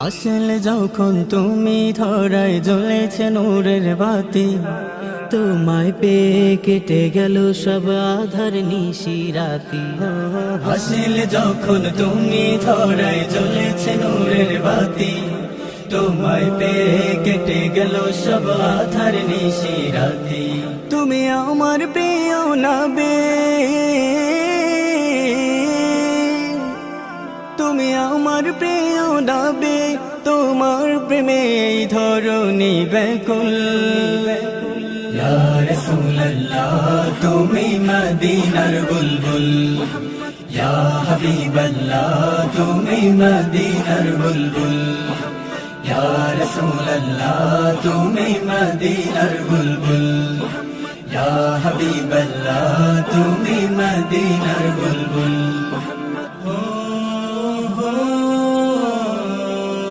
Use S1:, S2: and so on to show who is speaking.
S1: আসলে যখন তুমি ধরায় জ্বলেছে নূরের বাতি,
S2: তোমায় পেয়ে কেটে গেল সব আধার নিশি রাতি।
S1: আসলে যখন তুমি ধরায় জ্বলেছে নূরের বাতি, তোমায় পেয়ে কেটে গেল সব আধার নিশি রাতি। তুমি আমার প্রিয় নবে তুমি আমার প্রিয় নবে তোমার প্রেমে ধরনী ব্যাকুল। তুমি মদিনার বুলবুল। তুমি মদিনার বুলবুল। তুমি মদিনার বুলবুল। তুমি মদিনার বুলবুল।